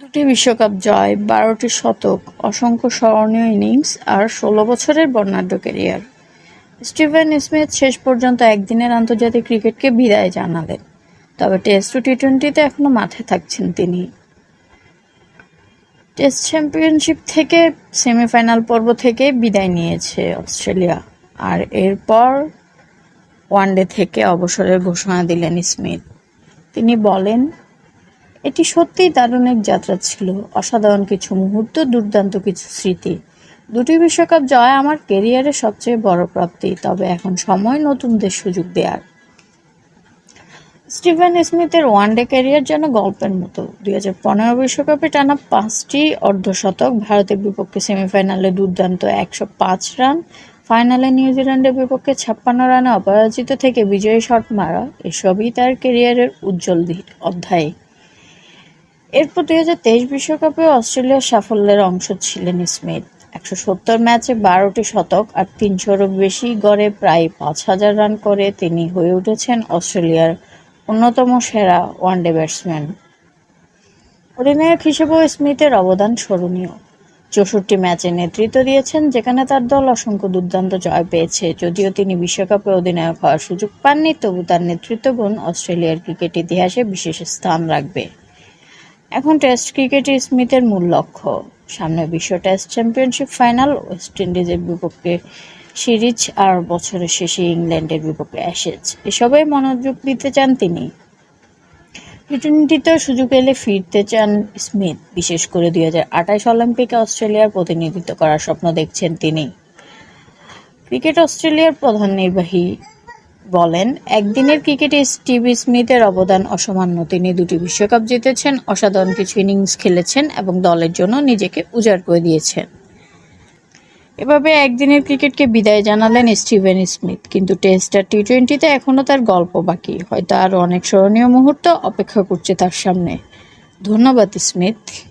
দুটি বিশ্বকাপ জয়, বারোটি শতক, অসংখ্য স্মরণীয় ইনিংস আর ষোলো বছরের বর্ণাঢ্য ক্যারিয়ার। স্টিভেন স্মিথ শেষ পর্যন্ত একদিনের আন্তর্জাতিক ক্রিকেটকে বিদায় জানালেন, তবে টেস্ট ও টি টোয়েন্টিতে এখনও মাঠে থাকছেন তিনি। টেস্ট চ্যাম্পিয়নশিপ থেকে সেমিফাইনাল পর্ব থেকে বিদায় নিয়েছে অস্ট্রেলিয়া, আর এরপর ওয়ানডে থেকে অবসরের ঘোষণা দিলেন স্মিথ। তিনি বলেন এটি সত্যিই দারুণ এক যাত্রা ছিল। অসাধারণ কিছু মুহূর্ত, দুর্দান্ত কিছু স্মৃতি। দুটি বিশ্বকাপ জয় আমার কেরিয়ারের সবচেয়ে বড় প্রাপ্তি, তবে এখন সময় নতুনদের সুযোগ দেওয়ার স্টিভেন স্মিথের ওয়ানডে ক্যারিয়ার যেন গল্পের মতো। দুই হাজার পনেরো বিশ্বকাপে টানা পাঁচটি অর্ধশতক ভারতের বিপক্ষে সেমিফাইনালে দুর্দান্ত একশো পাঁচ রান, ফাইনালে নিউজিল্যান্ডের বিপক্ষে ছাপ্পান্ন রানে অপরাজিত থেকে বিজয়ী শট মারা এসবই তার কেরিয়ারের উজ্জ্বল অধ্যায়। এরপর দুই হাজার তেইশ বিশ্বকাপে অস্ট্রেলিয়ার সাফল্যের অংশ ছিলেন স্মিথ। একশো সত্তর ম্যাচে বারোটি শতক আর তিনশোরও বেশি গড়ে প্রায় পাঁচ হাজার রান করে তিনি হয়ে উঠেছেন অস্ট্রেলিয়ার অন্যতম সেরা ওয়ানডে ব্যাটসম্যান। অধিনায়ক হিসেবেও স্মিথের অবদান স্মরণীয়। চৌষট্টি ম্যাচে নেতৃত্ব দিয়েছেন, যেখানে তার দল অসংখ্য দুর্দান্ত জয় পেয়েছে। যদিও তিনি বিশ্বকাপে অধিনায়ক হওয়ার সুযোগ পাননি, তবু তার নেতৃত্বগুণ অস্ট্রেলিয়ার ক্রিকেট ইতিহাসে বিশেষ স্থান রাখবে। এখন টেস্ট ক্রিকেটই স্মিথের মূল লক্ষ্য। সামনে বিশ্ব টেস্ট চ্যাম্পিয়নশিপ ফাইনাল ওয়েস্ট ইন্ডিজের বিপক্ষে সিরিজ আর বছরের শেষে ইংল্যান্ডের বিপক্ষে অ্যাশেজ এসবে মনোযোগ দিতে চান তিনি। টি টোয়েন্টিতেও সুযোগ এলে ফিরতে চান স্মিথ। বিশেষ করে দুই হাজার আঠাশ অলিম্পিকে অস্ট্রেলিয়ার প্রতিনিধিত্ব করার স্বপ্ন দেখছেন তিনি। ক্রিকেট অস্ট্রেলিয়ার প্রধান নির্বাহী বলেন, একদিনের ক্রিকেটে স্টিভ স্মিথের অবদান অসামান্য। তিনি দুটি বিশ্বকাপ জিতেছেন, অসাধারণ কিছু ইনিংস খেলেছেন এবং দলের জন্য নিজেকে উজাড় করে দিয়েছেন। এভাবে একদিনের ক্রিকেটকে বিদায় জানালেন স্টিভেন স্মিথ, কিন্তু টেস্ট আর টি টোয়েন্টিতে এখনও তার গল্প বাকি। হয়তো আরও অনেক স্মরণীয় মুহূর্ত অপেক্ষা করছে তার সামনে। ধন্যবাদ, স্মিথ।